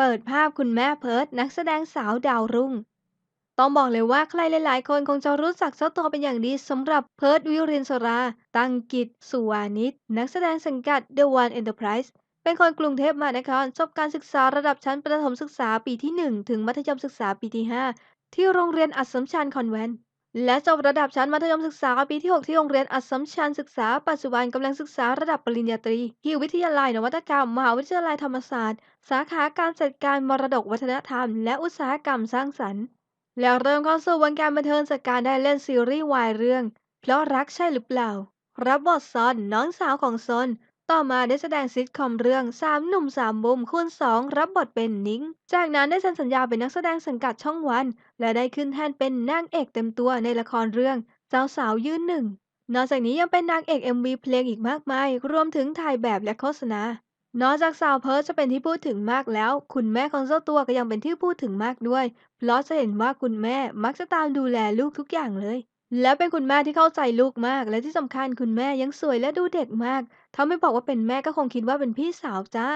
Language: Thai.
เปิดภาพคุณแม่เพิร์ทนักแสดงสาวดาวรุ่ง ต้องบอกเลยว่าใครหลายๆ คนคงจะรู้จักเจ้าตัวเป็นอย่างดีสำหรับเพิร์ทวิรินสรา ตั้งกิจ สุวานิชนักแสดงสังกัด The One Enterprise เป็นคนกรุงเทพมหานครจบการศึกษาระดับชั้นประถมศึกษาปีที่ 1 ถึงมัธยมศึกษาปีที่ 5 ที่โรงเรียนอัสสัมชัญคอนแวนต์ และจบระดับชั้นมัธยมศึกษาปีที่ 6 ที่โรงเรียนอัสสัมชัญศึกษา ปัจจุบันกำลังศึกษาระดับปริญญาตรี ที่วิทยาลัยนวัตกรรม มหาวิทยาลัยธรรมศาสตร์ สาขาการจัดการมรดกวัฒนธรรม และอุตสาหกรรมสร้างสรรค์ แล้วเริ่มเข้าสู่วงการบันเทิงจากการได้เล่นซีรีส์วายเรื่อง เพราะรักใช่หรือเปล่า รับบทซอนน้องสาวของซน ต่อมาได้แสดงซิทคอมเรื่องสามหนุ่มสามมุมคูณสองรับบทเป็นนิ้งจากนั้นได้เซ็นสัญญาเป็นนักแสดงสังกัดช่องวัน และได้ขึ้นแท่นเป็นนางเอกเต็มตัวในละครเรื่องเจ้าสาวยืนหนึ่งนอกจากนี้ยังเป็นนางเอก MV เพลงอีกมากมาย รวมถึงถ่ายแบบและโฆษณา นอกจากสาวเพิร์ทจะเป็นที่พูดถึงมากแล้ว คุณแม่ของเจ้าตัวก็ยังเป็นที่พูดถึงมากด้วย เพราะจะเห็นว่าคุณแม่มักจะตามดูแลลูกทุกอย่างเลย และเป็นคุณแม่ที่เข้าใจลูกมาก และที่สำคัญคุณแม่ยังสวยและดูเด็กมาก ถ้าไม่บอกว่าเป็นแม่ก็คงคิดว่าเป็นพี่สาวจ้า